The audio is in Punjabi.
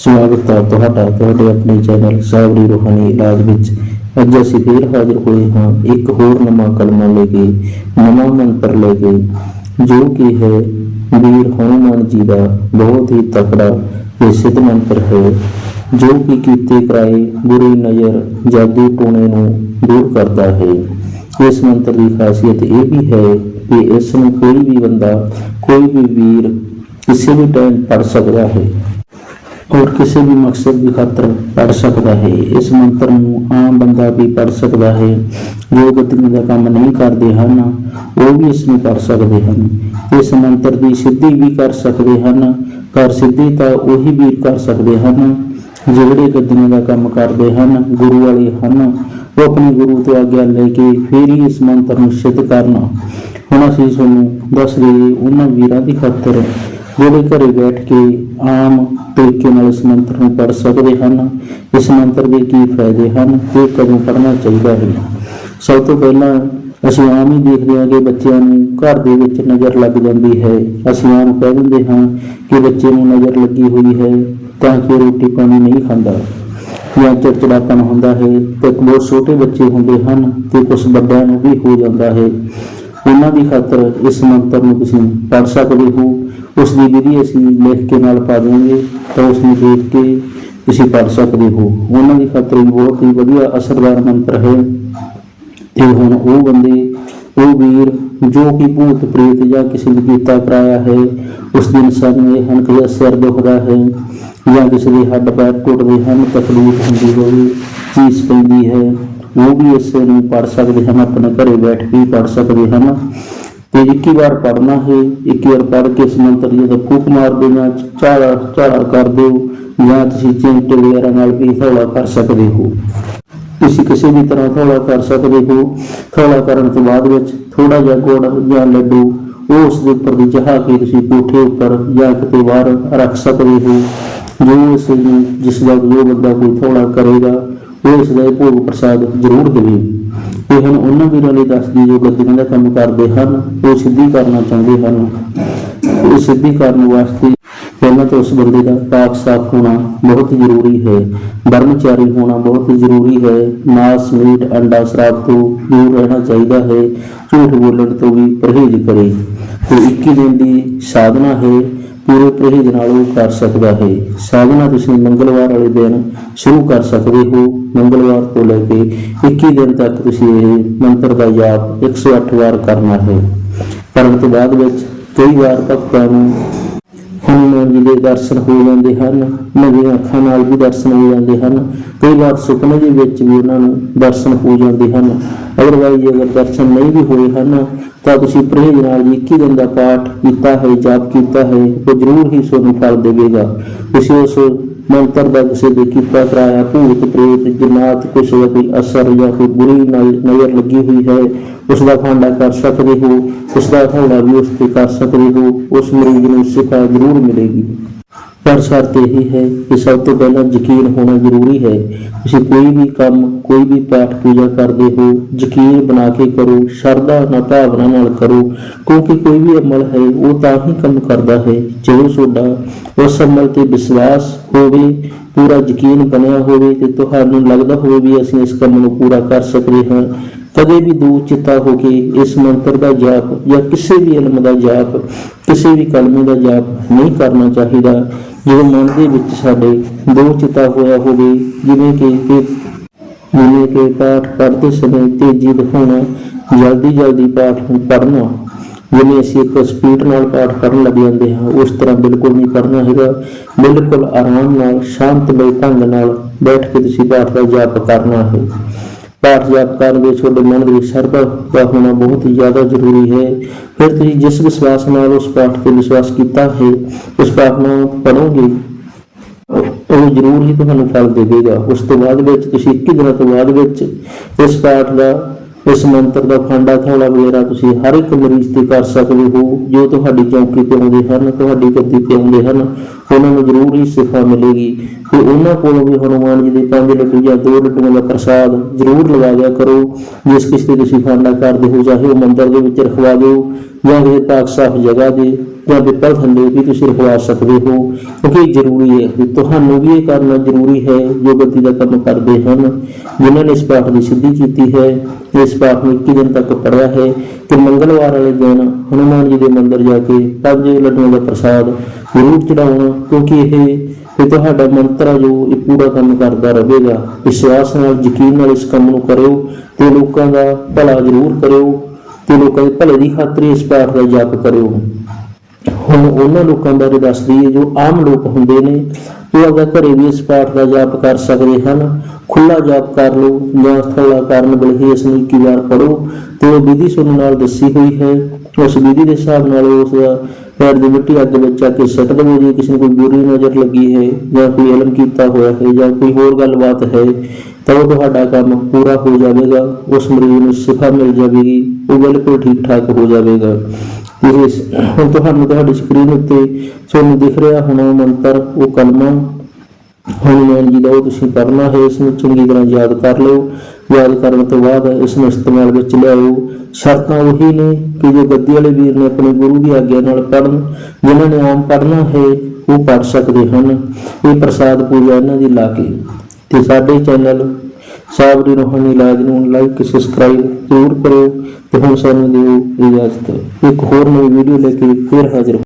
ਸਵਾਗਤ ਹੈ ਤੁਹਾਡਾ, ਤੁਹਾਡੇ ਆਪਣੇ ਚੈਨਲ ਸਾਵਰੀ ਰੂਹਾਨੀ ਇਲਾਜ ਵਿੱਚ। ਅੱਜ ਅਸੀਂ ਫੇਰ ਹਾਜ਼ਰ ਹੋਏ ਹਾਂ ਇੱਕ ਹੋਰ ਨਵਾਂ ਕਲਮਾ ਲੈ ਕੇ, ਨਵਾਂ ਮੰਤਰ ਲੈ ਕੇ, ਜੋ ਕਿ ਹੈ, ਵੀਰ ਹਨੂਮਾਨ ਜੀ ਦਾ ਬਹੁਤ ਹੀ ਤਕੜਾ ਤੇ ਸਿੱਧ ਮੰਤਰ ਹੈ, ਜੋ ਕਿ ਕੀਤੇ ਕਰਾਏ ਬੁਰੀ ਨਜ਼ਰ ਜਾਦੂ ਟੋਣੇ ਨੂੰ ਦੂਰ ਕਰਦਾ ਹੈ। ਇਸ ਮੰਤਰ ਦੀ ਖਾਸੀਅਤ ਇਹ ਵੀ ਹੈ ਕਿ ਇਸ ਨੂੰ ਕੋਈ ਵੀ ਬੰਦਾ, ਕੋਈ ਵੀ ਵੀਰ ਕਿਸੇ ਵੀ ਟਾਈਮ ਪੜ ਸਕਦਾ ਹੈ। ਔਰ ਕਿਸੇ ਵੀ ਮਕਸਦ ਦੀ ਖਾਤਰ ਪੜ ਸਕਦਾ ਹੈ। ਇਸ ਮੰਤਰ ਨੂੰ ਆਮ ਬੰਦਾ ਵੀ ਪੜ ਸਕਦਾ ਹੈ। ਜੋ ਗਤਨੀ ਦਾ ਕੰਮ ਨਹੀਂ ਕਰਦੇ ਹਨ, ਉਹ ਵੀ ਇਸ ਨੂੰ ਪੜ ਸਕਦੇ ਹਨ। ਇਸ ਮੰਤਰ ਦੀ ਸਿੱਧੀ ਵੀ ਕਰ ਸਕਦੇ ਹਨ, ਪਰ ਸਿੱਧੀ ਤਾਂ ਉਹੀ ਵੀਰ ਕਰ ਸਕਦੇ ਹਨ, ਜਿਹੜੇ ਗੱਦੀਆਂ ਦਾ ਕੰਮ ਕਰਦੇ ਹਨ, ਗੁਰੂ ਵਾਲੇ ਹਨ। ਉਹ ਆਪਣੇ ਗੁਰੂ ਤੋਂ ਆਗਿਆ ਲੈ ਕੇ ਫਿਰ ਹੀ ਇਸ ਮੰਤਰ ਨੂੰ ਸਿੱਧ ਕਰਨਾ। ਹੁਣ ਅਸੀਂ ਤੁਹਾਨੂੰ ਦੱਸ ਦਈਏ ਉਹਨਾਂ ਵੀਰਾਂ ਦੀ ਖਾਤਰ ਜਿਹੜੇ ਘਰੇ ਬੈਠ ਕੇ ਆਮ ਤਰੀਕੇ ਨਾਲ ਇਸ ਮੰਤਰ ਨੂੰ ਪੜ ਸਕਦੇ ਹਨ। ਇਸ ਮੰਤਰ ਦੇ ਕੀ ਫਾਇਦੇ ਹਨ ਤੇ ਕਦੋਂ ਪੜ੍ਹਨਾ ਚਾਹੀਦਾ ਹੈ? ਸਭ ਤੋਂ ਪਹਿਲਾਂ ਅਸੀਂ ਆਮ ਹੀ ਦੇਖਦੇ ਹਾਂ ਕਿ ਬੱਚਿਆਂ ਨੂੰ ਘਰ ਦੇ ਵਿੱਚ ਨਜ਼ਰ ਲੱਗ ਜਾਂਦੀ ਹੈ। ਅਸੀਂ ਆਮ ਕਹਿ ਦਿੰਦੇ ਹਾਂ ਕਿ ਬੱਚੇ ਨੂੰ ਨਜ਼ਰ ਲੱਗੀ ਹੋਈ ਹੈ ਤਾਂ ਕਿ ਰੋਟੀ ਪਾਣੀ ਨਹੀਂ ਖਾਂਦਾ। ਜਾਂ ਚਿੜਚਿੜਾਪਨ ਹੁੰਦਾ ਹੈ ਤੇ ਬਹੁਤ ਛੋਟੇ ਬੱਚੇ ਹੁੰਦੇ ਹਨ ਤੇ ਕੁਝ ਵੱਡਿਆਂ ਨੂੰ ਵੀ ਹੋ ਜਾਂਦਾ ਹੈ। ਉਹਨਾਂ ਦੀ ਖਾਤਰ ਇਸ ਮੰਤਰ ਨੂੰ ਤੁਸੀਂ ਪੜ ਸਕਦੇ ਹੋ। ਉਸ ਦੀ ਵਿਧੀ ਅਸੀਂ ਲਿਖ ਕੇ ਨਾਲ ਪਾ ਦੇਵਾਂਗੇ ਤਾਂ ਉਸ ਨੂੰ ਦੇਖ ਕੇ ਤੁਸੀਂ ਪੜ ਸਕਦੇ ਹੋ। ਉਹਨਾਂ ਦੀ ਖਾਤਰ ਬਹੁਤ ਹੀ ਵਧੀਆ ਅਸਰਦਾਰ ਮੰਤਰ ਹੈ। ਤੇ ਹੁਣ ਉਹ ਬੰਦੇ, ਉਹ ਵੀਰ ਜੋ ਕਿ ਭੂਤ ਪ੍ਰੇਤ ਜਾਂ ਕਿਸੇ ਨੇ ਕੀਤਾ ਕਰਾਇਆ ਹੈ, ਉਸ ਦਿਨ ਨਿਸ਼ਾਨੀ ਇਹ ਹਨ ਕਿ ਸਿਰ ਦੁਖਦਾ ਹੈ ਜਾਂ ਕਿਸੇ ਦੇ ਹੱਡ ਪੈਰ ਟੁੱਟਦੇ ਹਨ, ਤਕਲੀਫ ਹੁੰਦੀ ਹੋਵੇ ਚੀਜ਼ ਪੈਂਦੀ ਹੈ। ਉਹ ਵੀ ਇਸੇ ਨੂੰ ਪੜ ਸਕਦੇ ਹਨ, ਆਪਣੇ ਘਰੇ ਬੈਠ ਕੇ ਪੜ ਸਕਦੇ ਹਨ। ਤੇ 21 ਵਾਰ ਪੜਨਾ ਹੈ 21 ਵਾਰ ਪੜ ਕੇ ਇਸ ਮੰਤਰ ਦੀ ਜਦੋਂ ਫੂਕ ਮਾਰ ਦੇਣਾ ਝਾੜਾ ਝਾੜਾ ਕਰ ਦਿਓ, ਜਾਂ ਤੁਸੀਂ ਚਿੰਟੇ ਵਗੈਰਾ ਨਾਲ ਵੀ ਹੌਲਾ ਕਰ ਸਕਦੇ ਹੋ। ਤੁਸੀਂ ਕਿਸੇ ਵੀ ਤਰ੍ਹਾਂ ਥੋੜਾ ਕਰ ਸਕਦੇ ਹੋ। ਥੋੜਾ ਕਰਨ ਤੋਂ ਬਾਅਦ ਵਿੱਚ ਥੋੜਾ ਜਿਹਾ ਗੁੜ ਜਾਂ ਲੱਡੂ ਉਹ ਉਸ ਦੇ ਉੱਪਰ ਦੀ ਚਹਾ ਕੇ ਤੁਸੀਂ ਕੋਠੇ ਉੱਪਰ ਜਾਂ ਕਿਤੇ ਬਾਹਰ ਰੱਖ ਸਕਦੇ ਹੋ। ਜੋ ਇਸ ਨੂੰ, ਜਿਸ ਦਾ ਜੋ ਬੰਦਾ ਕੋਈ ਥੋੜਾ ਕਰੇਗਾ ਉਹ ਇਸ ਦਾ ਭੋਗ ਪ੍ਰਸਾਦ ਜ਼ਰੂਰ ਦੇਵੇ ਇਹ ਹੁਣ ਉਹਨਾਂ ਵੀਰਾਂ ਲਈ ਦੱਸਦੀ ਜੋ ਗੱਦੀਆਂ ਦਾ ਕੰਮ ਕਰਦੇ ਹਨ, ਉਹ ਸਿੱਧੀ ਕਰਨਾ ਚਾਹੁੰਦੇ ਹਨ। ਉਹ ਸਿੱਧੀ ਕਰਨ ਵਾਸਤੇ ਪਹਿਲਾਂ ਤਾਂ ਉਸ ਬੰਦੇ ਦਾ ਪਾਕ ਸਾਫ਼ ਹੋਣਾ ਬਹੁਤ ਜ਼ਰੂਰੀ ਹੈ। ਬਰਮਚਾਰੀ ਹੋਣਾ ਬਹੁਤ ਜ਼ਰੂਰੀ ਹੈ। ਮਾਸ, ਮੀਟ, ਅੰਡਾ, ਸ਼ਰਾਬ ਤੋਂ ਦੂਰ ਰਹਿਣਾ ਚਾਹੀਦਾ ਹੈ। ਝੂਠ ਬੋਲਣ ਤੋਂ ਵੀ ਪਰਹੇਜ਼ ਕਰੇ। ਤੇ 21 ਦਿਨ ਦੀ ਸਾਧਨਾ ਹੈ। ਪੂਰੇ ਪਰਹੇਜ਼ ਨਾਲ ਉਹ ਕਰ ਸਕਦਾ ਹੈ। ਸਾਧਨਾ ਤੁਸੀਂ ਮੰਗਲਵਾਰ ਵਾਲੇ ਦਿਨ ਸ਼ੁਰੂ ਕਰ ਸਕਦੇ ਹੋ। ਮੰਗਲਵਾਰ ਤੋਂ ਲੈ ਕੇ 21 ਦਿਨ ਤੱਕ ਤੁਸੀਂ ਇਹ ਮੰਤਰ ਦਾ ਜਾਪ 108 ਵਾਰ ਕਰਨਾ ਹੈ। ਕਰਨ ਤੋਂ ਬਾਅਦ ਵਿੱਚ ਕਈ ਵਾਰ ਭਗਤਾਂ ਨੂੰ ਹਨੂਮਾਨ ਜੀ ਦੇ ਦਰਸ਼ਨ ਹੋ ਜਾਂਦੇ ਹਨ, ਨਵੀਆਂ ਅੱਖਾਂ ਨਾਲ ਵੀ ਦਰਸ਼ਨ ਹੋ ਜਾਂਦੇ ਹਨ। ਕਈ ਵਾਰ ਸੁਪਨੇ ਦੇ ਵਿੱਚ ਵੀ ਉਹਨਾਂ ਨੂੰ ਦਰਸ਼ਨ ਹੋ ਜਾਂਦੇ ਹਨ। ਅਦਰਵਾਈਜ਼ ਅਗਰ ਦਰਸ਼ਨ ਨਹੀਂ ਵੀ ਹੋਏ ਹਨ, ਤਾਂ ਤੁਸੀਂ ਪਰਹੇਜ਼ ਨਾਲ ਜੀ 21 ਦਿਨ ਦਾ ਪਾਠ ਕੀਤਾ ਹੈ, ਜਾਪ ਕੀਤਾ ਹੈ, ਉਹ ਜ਼ਰੂਰ ਹੀ ਤੁਹਾਨੂੰ ਫਲ ਦੇਵੇਗਾ। ਤੁਸੀਂ ਉਸ ਮੰਤਰ ਦਾ ਕਿਸੇ ਦੇ ਕੀਤਾ ਕਰਾਇਆ ਭੂਤ ਪ੍ਰੇਤ ਜਿਨਾਤ ਕੁਛ ਦਾ ਕੋਈ ਅਸਰ ਜਾਂ ਕੋਈ ਬੁਰੀ ਨਜ਼- ਨਜ਼ਰ ਲੱਗੀ ਹੋਈ ਹੈ ਉਸ ਦਾ ਫਾਂਡਾ ਕਰ ਸਕਦੇ ਹੋ ਉਸ ਦਾ ਹੌਲਾ ਵੀ ਉਸ ਤੇ ਕਰ ਸਕਦੇ ਹੋ ਉਸ ਮਰੀਜ਼ ਨੂੰ ਸ਼ਿਫਾ ਜ਼ਰੂਰ ਮਿਲੇਗੀ ਪਰ ਸ਼ਰਤ ਇਹ ਹੈ ਕਿ ਸਭ ਤੋਂ ਪਹਿਲਾਂ ਯਕੀਨ ਹੋਣਾ ਜ਼ਰੂਰੀ ਹੈ। ਤੁਸੀਂ ਕੋਈ ਵੀ ਕੰਮ, ਕੋਈ ਵੀ ਪਾਠ ਪੂਜਾ ਕਰਦੇ ਹੋ ਯਕੀਨ ਬਣਾ ਕੇ ਕਰੋ, ਸ਼ਰਧਾ ਨਾਲ, ਭਾਵਨਾ ਨਾਲ ਕਰੋ। ਕਿਉਂਕਿ ਕੋਈ ਵੀ ਅਮਲ ਹੈ, ਉਹ ਤਾਂ ਹੀ ਕੰਮ ਕਰਦਾ ਹੈ। ਜਦੋਂ ਤੁਹਾਡਾ ਉਸ ਅਮਲ ਤੇ ਵਿਸ਼ਵਾਸ ਹੋਵੇ, ਪੂਰਾ ਯਕੀਨ ਬਣਿਆ ਹੋਵੇ ਤੇ ਤੁਹਾਨੂੰ ਲੱਗਦਾ ਹੋਵੇ ਵੀ ਅਸੀਂ ਇਸ ਕੰਮ ਨੂੰ ਪੂਰਾ ਕਰ ਸਕਦੇ ਹਾਂ ਕਦੇ ਵੀ ਦੂਰ ਚਿੱਤਾ ਹੋ ਕੇ ਇਸ ਮੰਤਰ ਦਾ ਜਾਪ ਜਾਂ ਕਿਸੇ ਵੀ ਇਲਮ ਦਾ ਜਾਪ, ਕਿਸੇ ਵੀ ਕਲਮੇ ਦਾ ਜਾਪ ਨਹੀਂ ਕਰਨਾ ਚਾਹੀਦਾ। ਜਦੋਂ ਮਨ ਦੇ ਵਿੱਚ ਸਾਡੇ ਦੋ ਚਿਤਾ ਹੋਇਆ ਹੋਵੇ, ਜਿਵੇਂ ਕਿ ਜਿਵੇਂ ਕਿ ਪਾਠ ਪੜ੍ਹਦੇ ਸਮੇਂ ਤੇਜ਼ੀ ਦਿਖਾਉਣਾ ਜਲਦੀ ਜਲਦੀ ਪਾਠ ਨੂੰ ਪੜ੍ਹਨਾ, ਜਿਵੇਂ ਅਸੀਂ ਇੱਕ ਸਪੀਡ ਨਾਲ ਪਾਠ ਕਰਨ ਲੱਗ ਜਾਂਦੇ ਹਾਂ, ਉਸ ਤਰ੍ਹਾਂ ਬਿਲਕੁਲ ਨਹੀਂ ਕਰਨਾ ਹੈਗਾ। ਬਿਲਕੁਲ ਆਰਾਮ ਨਾਲ, ਸ਼ਾਂਤਮਈ ਢੰਗ ਨਾਲ ਬੈਠ ਕੇ ਤੁਸੀਂ ਪਾਠ ਦਾ ਜਾਪ ਕਰਨਾ ਹੈ। ਪਾਠ ਜਾਪ ਕਰਨ ਤੁਹਾਡੇ ਮਨ ਦੇ ਵਿੱਚ ਦਾ ਹੋਣਾ ਬਹੁਤ ਹੀ ਜ਼ਿਆਦਾ ਜ਼ਰੂਰੀ ਹੈ। ਫਿਰ ਤੁਸੀਂ ਜਿਸ ਵਿਸ਼ਵਾਸ ਨਾਲ ਉਸ ਪਾਠ ਤੇ ਵਿਸ਼ਵਾਸ ਕੀਤਾ ਹੈ, ਉਸ ਪਾਠ ਨੂੰ ਪੜੋਗੇ ਉਹ ਜ਼ਰੂਰ ਹੀ ਤੁਹਾਨੂੰ ਫਲ ਦੇਵੇਗਾ। ਉਸ ਤੋਂ ਬਾਅਦ ਵਿੱਚ ਤੁਸੀਂ 21 ਦਿਨਾਂ ਤੋਂ ਬਾਅਦ ਵਿੱਚ ਇਸ ਪਾਠ ਦਾ ਇਸ ਮੰਤਰ ਦਾ ਫਾਂਡਾ ਥੋੜਾ ਵਗੈਰਾ ਤੁਸੀਂ ਹਰ ਇੱਕ ਮਰੀਜ਼ ਤੇ ਕਰ ਸਕਦੇ ਹੋ। ਜੋ ਤੁਹਾਡੀ ਚੌਕੀ ਤੇ ਆਉਂਦੇ ਹਨ, ਤੁਹਾਡੀ ਗੱਦੀ ਤੇ ਆਉਂਦੇ ਹਨ, ਉਹਨਾਂ ਨੂੰ ਜ਼ਰੂਰ ਹੀ ਸਿਫਾ ਮਿਲੇਗੀ। ਤੇ ਉਹਨਾਂ ਕੋਲੋਂ ਵੀ ਹਨੂਮਾਨ ਜੀ ਦੇ ਪੰਜ ਲੱਡੂ ਜਾਂ ਦੋ ਲੱਡੂਆਂ ਦਾ ਪ੍ਰਸਾਦ ਜ਼ਰੂਰ ਲਗਾ ਕਰੋ, ਜਿਸ ਕਿਸੇ ਤੇ ਤੁਸੀਂ ਫਾਂਡਾ ਕਰਦੇ ਹੋ, ਚਾਹੇ ਉਹ ਮੰਦਰ ਦੇ ਵਿੱਚ ਰਖਵਾ ਦਿਓ ਜਾਂ ਕਿਸੇ ਪਾਕ ਸਾਫ਼ ਜਗ੍ਹਾ ਦੇ ਜਾਂ ਪਿੱਪਲ ਥੱਲੇ ਵੀ ਤੁਸੀਂ ਰਖਵਾ ਸਕਦੇ ਹੋ, ਕਿਉਂਕਿ ਜ਼ਰੂਰੀ ਹੈ ਵੀ ਤੁਹਾਨੂੰ ਵੀ ਇਹ ਕਰਨਾ ਜ਼ਰੂਰੀ ਹੈ, ਜੋ ਗੱਦੀ ਦਾ ਕੰਮ ਕਰਦੇ ਹਨ। ਜਿਨ੍ਹਾਂ ਨੇ ਇਸ ਪਾਠ ਦੀ ਸਿੱਧੀ ਕੀਤੀ ਹੈ, ਇਸ ਪਾਠ ਨੂੰ 21 ਦਿਨ ਤੱਕ ਪੜਿਆ ਹੈ ਕਿ ਮੰਗਲਵਾਰ ਵਾਲੇ ਦਿਨ ਹਨੂਮਾਨ ਜੀ ਦੇ ਮੰਦਿਰ ਜਾ ਕੇ ਪੰਜ ਲੱਡੂਆਂ ਦਾ ਪ੍ਰਸਾਦ ਜ਼ਰੂਰ ਚੜਾਉਣਾ ਕਿਉਂਕਿ ਇਹ ਤੇ ਤੁਹਾਡਾ ਮੰਤਰ ਆ ਜੋ ਇਹ ਪੂਰਾ ਕੰਮ ਕਰਦਾ ਰਹੇਗਾ। ਵਿਸ਼ਵਾਸ ਨਾਲ, ਯਕੀਨ ਨਾਲ ਇਸ ਕੰਮ ਨੂੰ ਕਰਿਓ ਤੇ ਲੋਕਾਂ ਦਾ ਭਲਾ ਜ਼ਰੂਰ ਕਰਿਓ ਤੇ ਲੋਕਾਂ ਦੇ ਭਲੇ ਦੀ ਖਾਤਰ ਇਸ ਪਾਠ ਦਾ ਜਾਪ ਕਰਿਓ। ਹੁਣ ਉਹਨਾਂ ਲੋਕਾਂ ਬਾਰੇ ਦੱਸਦੀ ਦਈਏ ਜੋ ਆਮ ਲੋਕ ਹੁੰਦੇ ਨੇ, ਉਹ ਅਗਰ ਘਰੇ ਵੀ ਇਸ ਪਾਠ ਦਾ ਜਾਪ ਕਰ ਸਕਦੇ ਹਨ। ਖੁੱਲਾ ਜਾਪ ਕਰ ਲਓ ਜਾਂ ਥੋੜਾ ਕਾਰਨ ਬਲਹੀ ਇਸ ਨੂੰ ਇੱਕ ਵਾਰ ਪੜੋ ਤੇ ਉਹ ਵਿਧੀ ਸੁਣਨ ਨਾਲ ਦੱਸੀ ਹੋਈ ਹੈ। ਉਸ ਵਿਧੀ ਦੇ ਹਿਸਾਬ ਨਾਲ ਉਸ ਦਾ ਪੈਰ ਦੀ ਮਿੱਟੀ ਅੱਗ ਵਿੱਚ ਆ ਕੇ ਸੱਟ ਦੇਵੋ। ਜੇ ਕਿਸੇ ਨੂੰ ਕੋਈ ਬੁਰੀ ਨਜ਼ਰ ਲੱਗੀ ਹੈ ਜਾਂ ਕੋਈ ਇਲਮ ਕੀਤਾ ਹੋਇਆ ਹੈ ਜਾਂ ਕੋਈ ਹੋਰ ਗੱਲਬਾਤ ਹੈ, ਤਾਂ ਉਹ ਤੁਹਾਡਾ ਕੰਮ ਪੂਰਾ ਹੋ ਜਾਵੇਗਾ। ਉਸ ਮਰੀਜ਼ ਨੂੰ ਸ਼ਿਫਾ ਮਿਲ ਜਾਵੇਗੀ, ਉਹ ਬਿਲਕੁਲ ਠੀਕ ਠਾਕ ਹੋ ਜਾਵੇਗਾ। ਇਹ ਹੁਣ ਤੁਹਾਨੂੰ ਤੁਹਾਡੀ ਸਕਰੀਨ ਉੱਤੇ ਤੁਹਾਨੂੰ ਦਿਖ ਰਿਹਾ ਹੋਣਾ ਮੰਤਰ, ਉਹ ਕਲਮਾ। ਹਨੂਮਾਨ ਜੀ ਦਾ ਉਹ ਤੁਸੀਂ ਪੜ੍ਹਨਾ ਹੈ, ਇਸ ਨੂੰ ਚੰਗੀ ਤਰ੍ਹਾਂ ਯਾਦ ਕਰ ਲਿਓ। ਯਾਦ ਕਰਨ ਤੋਂ ਬਾਅਦ ਇਸ ਨੂੰ ਇਸਤੇਮਾਲ ਵਿੱਚ ਲਿਆਓ। ਸ਼ਰਤਾਂ ਉਹੀ ਨੇ ਕਿ ਜੋ ਗੱਦੀ ਵਾਲੇ ਵੀਰ ਨੇ ਆਪਣੇ ਗੁਰੂ ਦੀ ਆਗਿਆ ਨਾਲ ਪੜ੍ਹਨ, ਜਿਨ੍ਹਾਂ ਨੇ ਆਮ ਪੜ੍ਹਨਾ ਹੈ, ਉਹ ਪੜ੍ਹ ਸਕਦੇ ਹਨ। ਇਹ ਪ੍ਰਸਾਦ ਪੂਜਾ ਇਹਨਾਂ ਦੀ ਲਾ ਕੇ। ਤੇ ਸਾਡੇ ਚੈਨਲ ਸਾਹਿਬ ਦੀ ਰੋਹਾਨੀ ਇਲਾਜ ਨੂੰ ਲਾਈਕ ਸਬਸਕ੍ਰਾਈਬ ਜ਼ਰੂਰ ਕਰਿਓ ਤੇ ਹੁਣ ਸਾਨੂੰ ਦਿਓ ਇਜਾਜ਼ਤ। ਇੱਕ ਹੋਰ ਨਵੀਂ ਵੀਡੀਓ ਲੈ ਕੇ ਫਿਰ ਹਾਜ਼ਰ